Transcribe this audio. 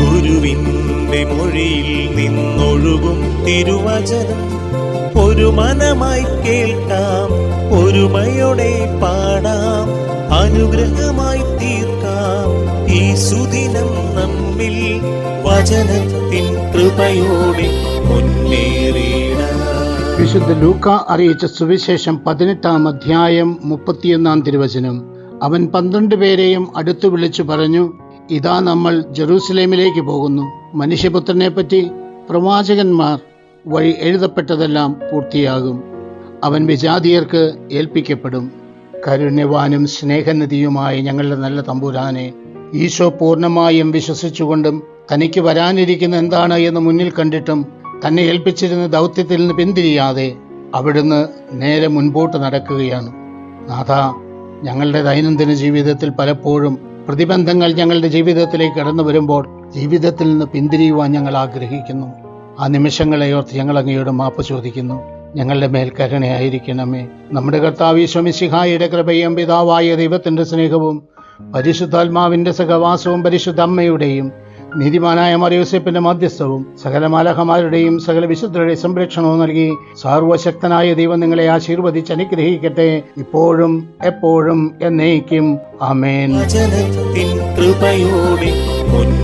ഗുരുവിന്റെ മൊഴിയിൽ നിന്നൊഴുകും തിരുവചനം. ഒരു മനമായി കേൾക്കാം ഒരുമയോടെ പാടാം അനുഗ്രഹമായി തീർക്കാം. ഈ സുദിനം നമ്മിൽ വചനത്തിൻ കൃപയോടെ മുന്നേറിയിടാം വിശുദ്ധ ലൂക്ക അറിയിച്ച സുവിശേഷം പതിനെട്ടാം അധ്യായം മുപ്പത്തിയൊന്നാം തിരുവചനം. അവൻ പന്ത്രണ്ട് പേരെയും അടുത്തു വിളിച്ചു പറഞ്ഞു ഇതാ നമ്മൾ ജെറൂസലേമിലേക്ക് പോകുന്നു. മനുഷ്യപുത്രനെ പറ്റി പ്രവാചകന്മാർ വഴി എഴുതപ്പെട്ടതെല്ലാം പൂർത്തിയാകും. അവൻ വിജാതിയർക്ക് ഏൽപ്പിക്കപ്പെടും. കരുണ്യവാനും സ്നേഹനിധിയുമായ ഞങ്ങളുടെ നല്ല തമ്പുരാനെ ഈശോ പൂർണമായും വിശ്വസിച്ചുകൊണ്ടും തനിക്ക് വരാനിരിക്കുന്ന എന്താണ് എന്ന് മുന്നിൽ കണ്ടിട്ടും തന്നെ ഏൽപ്പിച്ചിരുന്ന ദൗത്യത്തിൽ നിന്ന് പിന്തിരിയാതെ അവിടുന്ന് നേരെ മുൻപോട്ട് നടക്കുകയാണ്. നാഥ ഞങ്ങളുടെ ദൈനംദിന ജീവിതത്തിൽ പലപ്പോഴും പ്രതിബന്ധങ്ങൾ ഞങ്ങളുടെ ജീവിതത്തിലേക്ക് കടന്നു വരുമ്പോൾ ജീവിതത്തിൽ നിന്ന് പിന്തിരിയുവാൻ ഞങ്ങൾ ആഗ്രഹിക്കുന്നു. ആ നിമിഷങ്ങളെ ഓർത്ത് ഞങ്ങൾ അങ്ങയോട് മാപ്പ് ചോദിക്കുന്നു. ഞങ്ങളുടെ മേൽ കരുണയായിരിക്കണമേ. നമ്മുടെ കർത്താവ് ശമിശിഹായുടെ കൃപയും പിതാവായ ദൈവത്തിന്റെ സ്നേഹവും പരിശുദ്ധാത്മാവിന്റെ സഹവാസവും പരിശുദ്ധ അമ്മയുടെയും നീതിമാനായ മറിയൂസപ്പിന്റെ മധ്യസ്ഥവും സകല മാലഹമാരുടെയും സകല വിശുദ്ധരുടെയും സംരക്ഷണവും നൽകി സർവശക്തനായ ദൈവം നിങ്ങളെ ആശീർവദിച്ച് അനുഗ്രഹിക്കട്ടെ. ഇപ്പോഴും എപ്പോഴും എന്നേക്കും. വചനത്തിൻ കൃപയോടെ